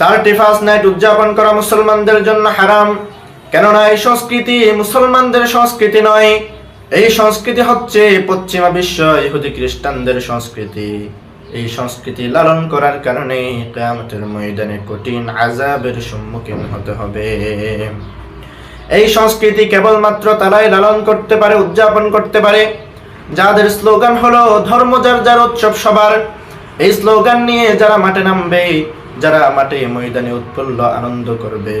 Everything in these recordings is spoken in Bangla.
থার্টি ফার্স্ট নাইট উদযাপন করা মুসলমানদের জন্য হারাম। কেননা এই সংস্কৃতি মুসলমানদের সংস্কৃতি নয়। এই সংস্কৃতি হচ্ছে পশ্চিমা বিশ্ব ইহুদি খ্রিস্টানদের সংস্কৃতি। এই সংস্কৃতি লালন করার কারণে কেয়ামতের ময়দানে কঠিন আজাবের সম্মুখীন হতে হবে। এই সংস্কৃতি কেবলমাত্র তারাই লালন করতে পারে, উদযাপন করতে পারে। যাদের স্লোগান হলো ধর্ম যার যার উৎসব সবার। এই স্লোগান নিয়ে যারা মাঠে নামবে যারা মাঠে ময়দানে উৎফুল্ল আনন্দ করবে,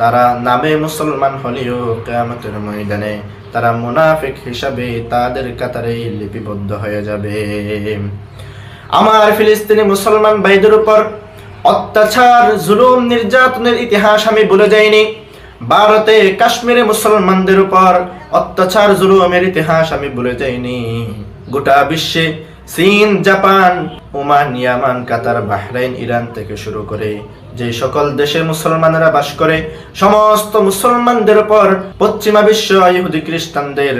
তারা নামে মুসলমান হলেও কেয়ামতের ময়দানে তারা মুনাফিক হিসাবে তাদের কাতারেই লিপিবদ্ধ হয়ে যাবে। আমার ফিলিস্তিনি মুসলমান ভাইদের উপর অত্যাচার, জুলুম, নির্যাতনের ইতিহাস আমি ভুলে যাইনি। ভারতে কাশ্মীরে মুসলমানদের উপর অত্যাচার, জুলুমের ইতিহাস আমি ভুলে যাইনি। গোটা বিশ্বে চীন, Japan, Oman, Yemen, Qatar, Bahrain, Iran থেকে শুরু করে যে সকল দেশে মুসলমানেরা বাস করে, সমস্ত মুসলমানদের উপর পশ্চিমা বিশ্ব, ইহুদি খ্রিস্টানদের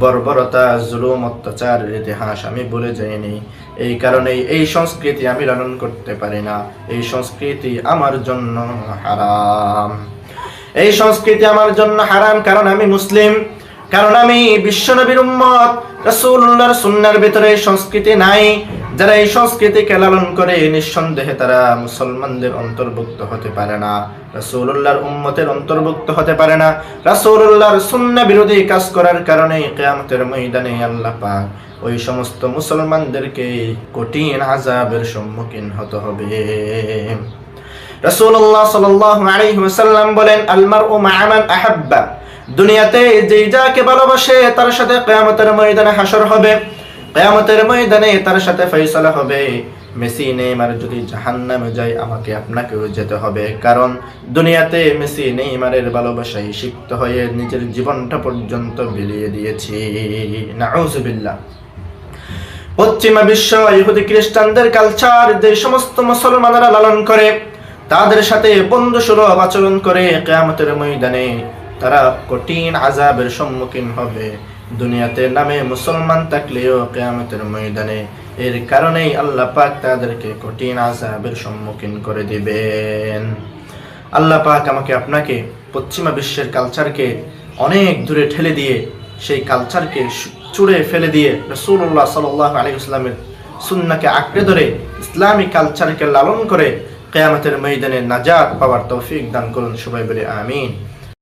বর্বরতা, জুলুম অত্যাচারের ইতিহাস আমি ভুলে যাইনি। এই কারণেই এই সংস্কৃতি আমি লালন করতে পারি না। এই সংস্কৃতি আমার জন্য হারাম। এই সংস্কৃতি আমার জন্য হারাম কারণ আমি মুসলিম। কারণ আমি বিশ্বনবীর উম্মত, রাসূলুল্লাহর সুন্নাহর ভিতরে সংস্কৃতি নাই। যারা এই সংস্কৃতিকে লালন করে, নিঃসন্দেহে তারা মুসলমানদের অন্তর্ভুক্ত হতে পারে না। রাসূলুল্লাহর উম্মতের অন্তর্ভুক্ত হতে পারে না। রাসূলুল্লাহর সুন্নাহ বিরোধী কাজ করার কারণে কিয়ামতের ময়দানে আল্লাহ পাক ওই সমস্ত মুসলমানদেরকে কঠিন আযাবের সম্মুখীন হতে হবে। রাসূলুল্লাহ সাল্লাল্লাহু আলাইহি ওয়াসাল্লাম বলেন আল মারউ মা মান আহাব্বা। দুনিয়াতে যে যাকে ভালোবাসে, তার সাথে কিয়ামতের ময়দানে হাসর হবে। কিয়ামতের ময়দানে তার সাথে ফয়সালা হবে। মেসি, নেইমার যদি জাহান্নামে যায়, আমাকে আপনাকেও যেতে হবে। কারণ দুনিয়াতে মেসি, নেইমারের ভালোবাসায় সিক্ত হয়ে নিজের জীবনটা পর্যন্ত বিলিয়ে দিয়েছি। নাউজুবিল্লাহ পশ্চিমা বিশ্ব, ইহুদি খ্রিস্টানদের কালচার যে সমস্ত মুসলমানেরা লালন করে, তাদের সাথে বন্ধু সুলভ আচরণ করে কেয়ামতের ময়দানে তারা কঠিন আজাবের সম্মুখীন হবে। দুনিয়াতে নামে মুসলমান থাকলেও কেয়ামতের ময়দানে এর কারণেই আল্লাহ পাক তাদেরকে কঠিন আজাবের সম্মুখীন করে দিবেন। আল্লাহ পাক আমাকে আপনাকে পশ্চিমা বিশ্বের কালচারকে অনেক দূরে ঠেলে দিয়ে, সেই কালচারকে চুড়ে ফেলে দিয়ে রসুল্লাহ সাল্লাহ আলী ইসলামের সুন্নাকে আঁকড়ে ধরে ইসলামী কালচারকে লালন করে কেয়ামতের ময়দানে নাজাদ পাওয়ার তৌফিক দান করুন সবাই বলে আমিন।